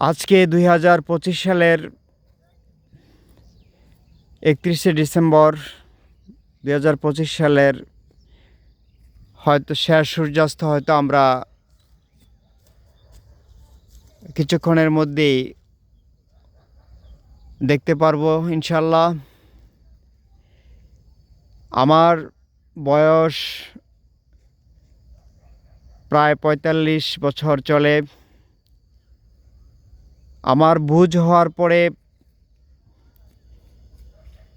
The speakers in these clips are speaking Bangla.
আজকে দুই হাজার পঁচিশ সালের একত্রিশে ডিসেম্বর দুই হাজার পঁচিশ সালের হয়তো শেষ সূর্যাস্ত হয়তো আমরা কিছুক্ষণের মধ্যেই দেখতে পারব ইনশাল্লাহ আমার বয়স প্রায় পঁয়তাল্লিশ বছর চলে। আমার বুঝ হওয়ার পরে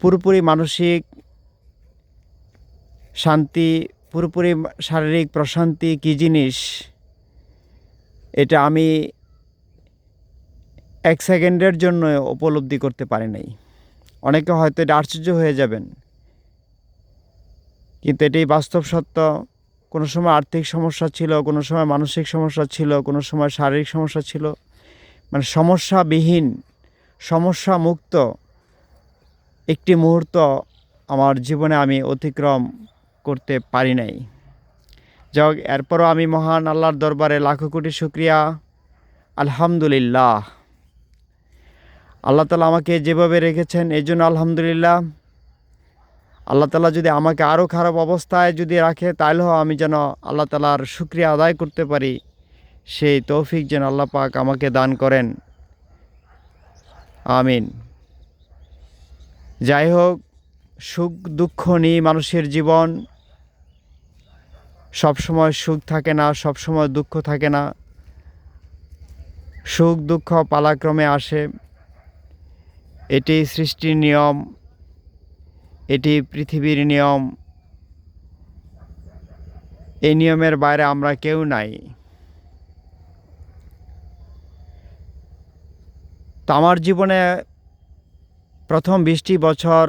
পুরোপুরি মানসিক শান্তি, পুরোপুরি শারীরিক প্রশান্তি কী জিনিস? এটা আমি এক সেকেন্ডের জন্য উপলব্ধি করতে পারি নাই। অনেকে হয়তো এটা আশ্চর্য হয়ে যাবেন। কিন্তু এটাই বাস্তব সত্য। কোনো সময় আর্থিক সমস্যা ছিল, কোনো সময় মানসিক সমস্যা ছিল, কোনো সময় শারীরিক সমস্যা ছিল। মানে সমস্যাবিহীন সমস্যা মুক্ত একটি মুহূর্ত আমার জীবনে আমি অতিক্রম করতে পারি নাই। যাই হোক এরপরও আমি মহান আল্লাহর দরবারে লাখো কোটি শুক্রিয়া। আলহামদুলিল্লাহ। আল্লাহ তালা আমাকে যেভাবে রেখেছেন, এই জন্য আলহামদুলিল্লাহ। আল্লাহ তালা যদি আমাকে আরও খারাপ অবস্থায় যদি রাখে তাহলেও আমি যেন আল্লাহ তালার শুক্রিয়া আদায় করতে পারি। সেই তৌফিক যেন আল্লাহ পাক আমাকে দান করেন। আমিন। যাই হোক, সুখ, দুঃখ নিয়ে মানুষের জীবন, সবসময় সুখ থাকে না, সবসময় দুঃখ থাকে না। সুখ, দুঃখ পালাক্রমে আসে। এটি সৃষ্টির নিয়ম, এটি পৃথিবীর নিয়ম। এই নিয়মের বাইরে আমরা কেউ নাই। তো আমার জীবনে প্রথম বিশটি বছর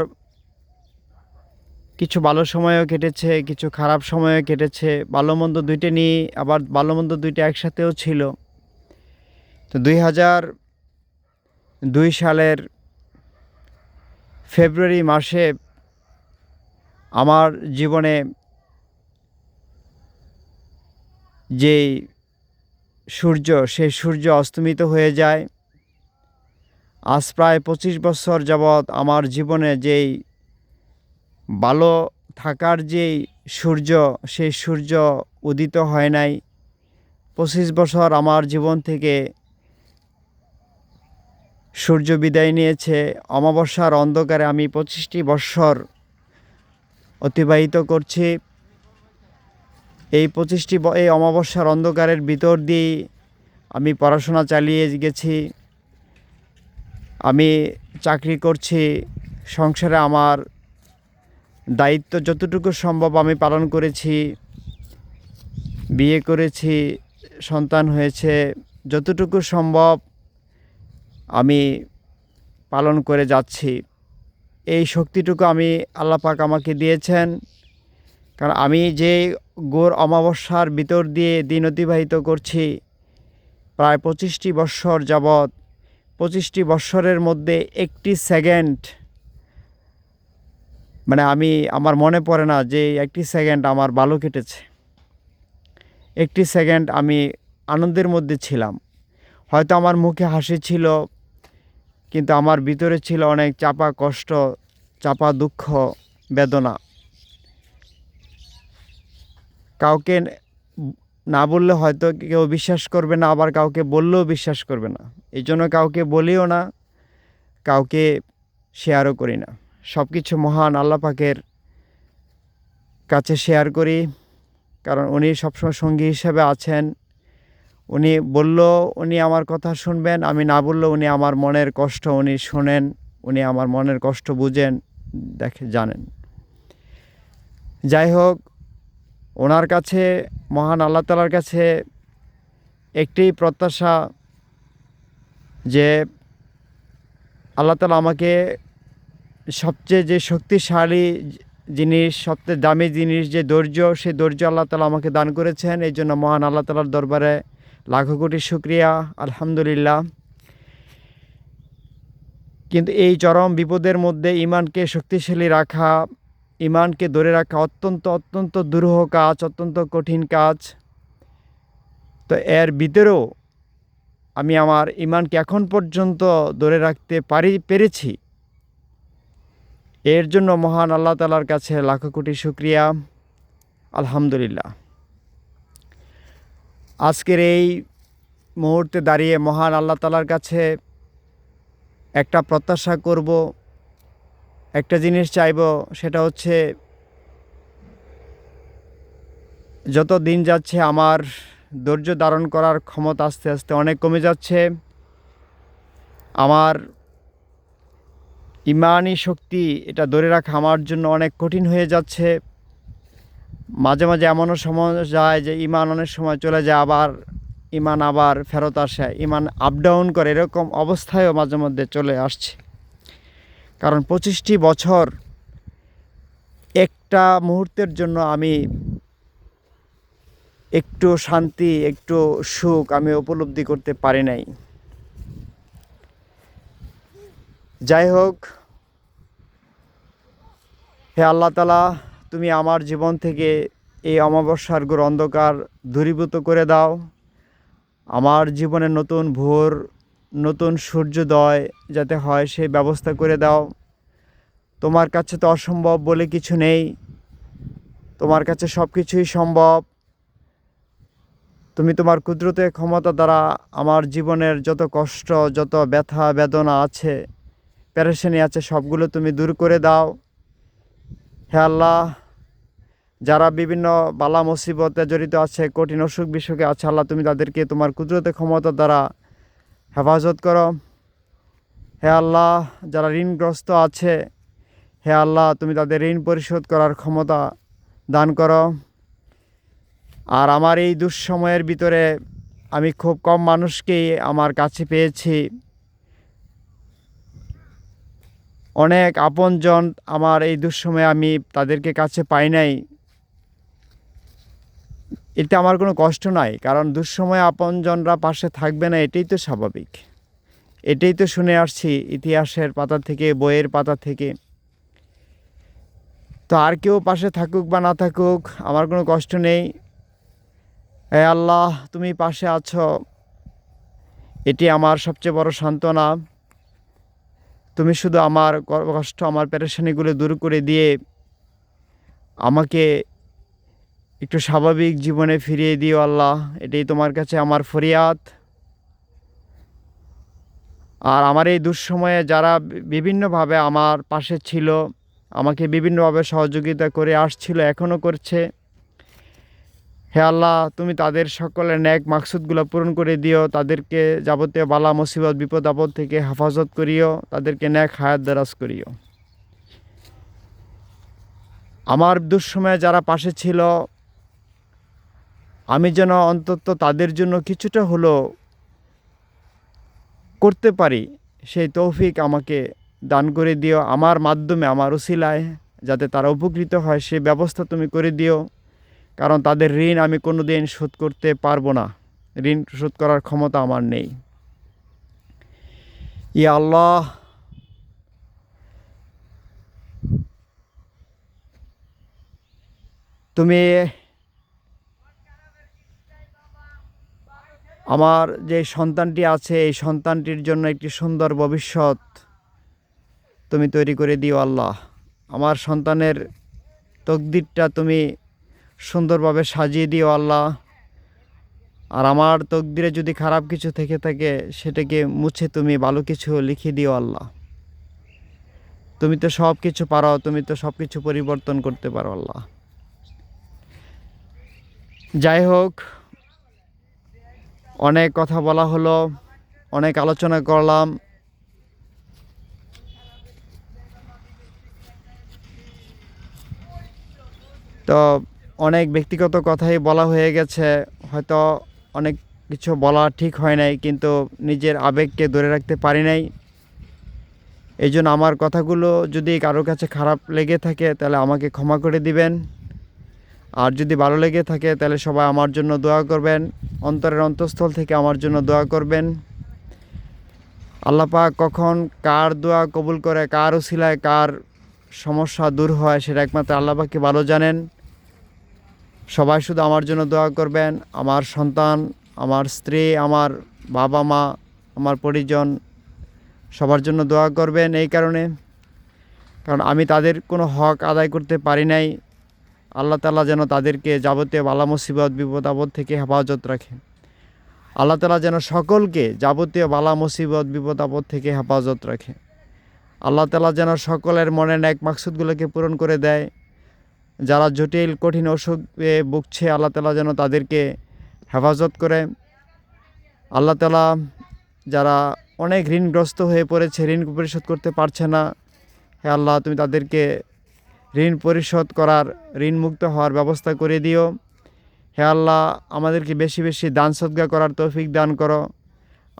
কিছু ভালো সময়ও কেটেছে, কিছু খারাপ সময়ও কেটেছে। ভালো মন্দ দুইটা নিয়ে আবার ভালো মন্দ দুইটা একসাথেও ছিল। তো দুই হাজার দুই সালের ফেব্রুয়ারি মাসে আমার জীবনে যেই সূর্য, সেই সূর্য অস্তমিত হয়ে যায়। আজ প্রায় পঁচিশ বছর যাবৎ আমার জীবনে যেই ভালো থাকার যেই সূর্য, সেই সূর্য উদিত হয় নাই। পঁচিশ বছর আমার জীবন থেকে সূর্য বিদায় নিয়েছে। অমাবস্যার অন্ধকারে আমি পঁচিশটি বৎসর অতিবাহিত করছি। এই পঁচিশটি এই অমাবস্যার অন্ধকারের ভিতর দিয়েই আমি পড়াশোনা চালিয়ে গেছি। আমি চাকরি করছি, সংসারে আমার দায়িত্ব যতটুকু সম্ভব আমি পালন করেছি, বিয়ে করেছি, সন্তান হয়েছে, যতটুকু সম্ভব আমি পালন করে যাচ্ছি। এই শক্তিটুকু আমি আল্লাপাক আমাকে দিয়েছেন। কারণ আমি যে গোর অমাবস্যার ভিতর দিয়ে দিন অতিবাহিত করছি, প্রায় পঁচিশটি বৎসর যাবৎ পঁচিশটি বৎসরের মধ্যে একটি সেকেন্ড মানে আমি, আমার মনে পড়ে না যে একটি সেকেন্ড আমার ভালো কেটেছে। একটি সেকেন্ড আমি আনন্দের মধ্যে ছিলাম। হয়তো আমার মুখে হাসি ছিল, কিন্তু আমার ভিতরে ছিল অনেক চাপা কষ্ট, চাপা দুঃখ, বেদনা। কাউকে না বললে হয়তো কেউ বিশ্বাস করবে না, আবার কাউকে বললেও বিশ্বাস করবে না। এই জন্য কাউকে বলিও না, কাউকে শেয়ারও করি না। সব কিছু মহান আল্লাহ পাকের কাছে শেয়ার করি, কারণ উনি সবসময় সঙ্গী হিসেবে আছেন। উনি বলল উনি আমার কথা শুনবেন, আমি না বললেও উনি আমার মনের কষ্ট উনি শোনেন, উনি আমার মনের কষ্ট বুঝেন, দেখে জানেন। যাই হোক ওনার কাছে, মহান আল্লাহ তালার কাছে একটি প্রত্যাশা যে আল্লাহ তালা আমাকে সবচেয়ে যে শক্তিশালী জিনিস সবচেয়ে দামি জিনিস যে ধৈর্য, সেই ধৈর্য আল্লাহ তালা আমাকে দান করেছেন। এই জন্য মহান আল্লাহ তালার দরবারে লাখো কোটি শুক্রিয়া, আলহামদুলিল্লাহ। কিন্তু এই চরম বিপদের মধ্যে ইমানকে শক্তিশালী রাখা ইমানকে ধরে রাখা অত্যন্ত অত্যন্ত দুরূহ কাজ, অত্যন্ত কঠিন কাজ। তো এর ভিতরেও আমি আমার ইমানকে এখন পর্যন্ত ধরে রাখতে পারি, পেরেছি। এর জন্য মহান আল্লাহ তালার কাছে লাখো কোটি শুক্রিয়া। আলহামদুলিল্লাহ। আজকের এই মুহূর্তে দাঁড়িয়ে মহান আল্লাহ তালার কাছে একটা প্রত্যাশা করব। একটা জিনিস চাইব, সেটা হচ্ছে যত দিন যাচ্ছে আমার ধৈর্য ধারণ করার ক্ষমতা আস্তে আস্তে অনেক কমে যাচ্ছে। আমার ইমানি শক্তি এটা ধরে রাখা আমার জন্য অনেক কঠিন হয়ে যাচ্ছে। মাঝে মাঝে এমনও সময় যায় যে ইমান অনেক সময় চলে যায়, আবার ইমান আবার ফেরত আসে, ইমান আপ ডাউন করে, এরকম অবস্থায়ও মাঝে মধ্যে চলে আসছে। কারণ পঁচিশটি বছর একটা মুহূর্তের জন্য আমি একটু শান্তি, একটু সুখ আমি উপলব্ধি করতে পারি নাই। যাই হোক, হে আল্লাহ তালা তুমি আমার জীবন থেকে এই অমাবস্যার ঘোর অন্ধকার দূরীভূত করে দাও। আমার জীবনে নতুন ভোর নতুন সূর্যোদয় যাতে হয় সেই ব্যবস্থা করে দাও। তোমার কাছে তো অসম্ভব বলে কিছু নেই। তোমার কাছে সব কিছুই সম্ভব। তুমি তোমার কুদরতের ক্ষমতা দ্বারা আমার জীবনের যত কষ্ট, যত ব্যথা, বেদনা আছে প্যারেশানি আছে, সবগুলো তুমি দূর করে দাও। হে আল্লাহ, যারা বিভিন্ন বালা মুসিবতে জড়িত আছে, কঠিন অসুখ বিসুখে আছে, আল্লাহ তুমি তাদেরকে তোমার কুদরতের ক্ষমতা দ্বারা হেফাজত করো। হে আল্লাহ, যারা ঋণগ্রস্ত আছে, হে আল্লাহ, তুমি তাদের ঋণ পরিশোধ করার ক্ষমতা দান করো। আর আমার এই দুঃসময়ের ভিতরে আমি খুব কম মানুষকেই আমার কাছে পেয়েছি। অনেক আপনজন আমার এই দুঃসময়ে আমি তাদেরকে কাছে পাই নাই। এতে আমার কোনো কষ্ট নাই, কারণ দুঃসময়ে আপনজনরা পাশে থাকবে না, এটাই তো স্বাভাবিক। এটাই তো শুনে আসছি ইতিহাসের পাতা থেকে, বইয়ের পাতা থেকে। তো আর কেউ পাশে থাকুক বা না থাকুক, আমার কোনো কষ্ট নেই। হে আল্লাহ, তুমি পাশে আছো। এটি আমার সবচেয়ে বড় সান্ত্বনা। তুমি শুধু আমার কষ্ট, আমার পেরেশানিগুলো দূর করে দিয়ে আমাকে একটু স্বাভাবিক জীবনে ফিরিয়ে দিও আল্লাহ, এটাই তোমার কাছে আমার ফরিয়াদ। আর আমার এই দুঃসময়ে যারা বিভিন্নভাবে আমার পাশে ছিল, আমাকে বিভিন্নভাবে সহযোগিতা করে আসছিল এখনও করছে, হে আল্লাহ, তুমি তাদের সকলের ন্যাক মাকসুদগুলো পূরণ করে দিও, তাদেরকে যাবতীয় বালা, মুসিবত, বিপদ, আপদ থেকে হেফাজত করিও, তাদেরকে ন্যাক হায়াত দারাজ করিও। আমার দুঃসময়ে যারা পাশে ছিল আমি যেন অন্তত তাদের জন্য কিছুটা হলো করতে পারি, সেই তৌফিক আমাকে দান করে দিও। আমার মাধ্যমে, আমার উসিলায় যাতে তারা উপকৃত হয়, সে ব্যবস্থা তুমি করে দিও। কারণ তাদের ঋণ আমি কোনো দিন শোধ করতে পারব না। ঋণ শোধ করার ক্ষমতা আমার নেই। ইয়া আল্লাহ, তুমি আমার যে সন্তানটি আছে, এই সন্তানটির জন্য একটি সুন্দর ভবিষ্যৎ তুমি তৈরি করে দিও আল্লাহ। আমার সন্তানের তকদিরটা তুমি সুন্দরভাবে সাজিয়ে দিও আল্লাহ। আর আমার তকদিরে যদি খারাপ কিছু থেকে থাকে, সেটাকে মুছে তুমি ভালো কিছু লিখে দিও আল্লাহ। তুমি তো সব কিছু পারো, তুমি তো সব কিছু পরিবর্তন করতে পারো আল্লাহ। যাই হোক অনেক কথা বলা হলো, অনেক আলোচনা করলাম। তো অনেক ব্যক্তিগত কথাই বলা হয়ে গেছে, হয়তো অনেক কিছু বলা ঠিক হয় নাই, কিন্তু নিজের আবেগকে ধরে রাখতে পারি নাই। এই জন্য আমার কথাগুলো যদি কারোর কাছে খারাপ লেগে থাকে, তাহলে আমাকে ক্ষমা করে দিবেন। আর যদি ভালো লেগে থাকে, তাহলে সবাই আমার জন্য দোয়া করবেন। অন্তরের অন্তঃস্থল থেকে আমার জন্য দোয়া করবেন। আল্লাপা কখন কার দোয়া কবুল করে, কার উসিলায় কার সমস্যা দূর হয়, সেটা একমাত্র আল্লাহ পাককে ভালো জানেন। সবাই শুধু আমার জন্য দোয়া করবেন। আমার সন্তান, আমার স্ত্রী, আমার বাবা মা, আমার পরিজন, সবার জন্য দোয়া করবেন এই কারণে। কারণ আমি তাদের কোনো হক আদায় করতে পারি নাই। আল্লাহ তালা যেন তাদেরকে যাবতীয় বালা মুসিবত, বিপদ, আপদ থেকে হেফাজত রাখে। আল্লাহ তালা যেন সকলকে যাবতীয় বালা মুসিবত, বিপদ, আপদ থেকে হেফাজত রাখে। আল্লাহ তালা যেন সকলের মনের এক মাকসুদগুলোকে পূরণ করে দেয়। যারা জটিল, কঠিন অসুখে ভুগছে, আল্লাহ তালা যেন তাদেরকে হেফাজত করে। আল্লাহ তালা যারা অনেক ঋণগ্রস্ত হয়ে পড়েছে, ঋণ পরিশোধ করতে পারছে না, হে আল্লাহ, তুমি তাদেরকে ঋণ পরিশোধ করার ঋণ মুক্ত হওয়ার ব্যবস্থা করে দিও। হে আল্লাহ, আমাদেরকে বেশি বেশি দান সদ্গা করার তৌফিক দান করো।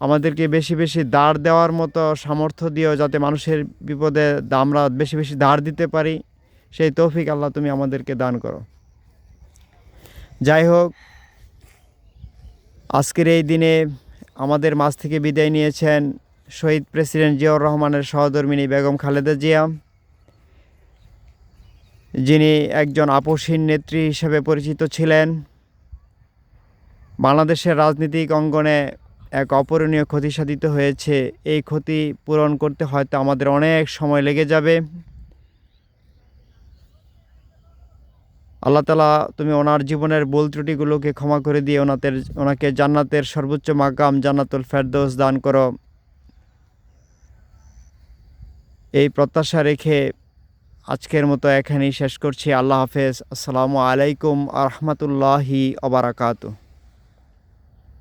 আমাদেরকে বেশি বেশি দাঁড় দেওয়ার মতো সামর্থ্য দিও যাতে মানুষের বিপদে আমরা বেশি বেশি দাঁড় দিতে পারি। সেই তৌফিক আল্লাহ তুমি আমাদেরকে দান করো। যাই হোক আজকের এই দিনে আমাদের মাঝ থেকে বিদায় নিয়েছেন শহীদ প্রেসিডেন্ট জিয়াউর রহমানের সহধর্মিনী বেগম খালেদা জিয়া। যিনি একজন আপসহীন নেত্রী হিসেবে পরিচিত ছিলেন, বাংলাদেশের রাজনৈতিক অঙ্গনে এক অপূরণীয় ক্ষতি সাধিত হয়েছে। এই ক্ষতি পূরণ করতে হয়তো আমাদের অনেক সময় লেগে যাবে। আল্লাহ তালা তুমি ওনার জীবনের ভুল ত্রুটিগুলোকে ক্ষমা করে দিয়ে ওনাদের, ওনাকে জান্নাতের সর্বোচ্চ মাকাম জান্নাতুল ফেরদৌস দান করো। এই প্রত্যাশা রেখে আজকের মতো এখানেই শেষ করছি। আল্লাহ হাফেজ। আসসালামু আলাইকুম আ রহমতুল্লাহি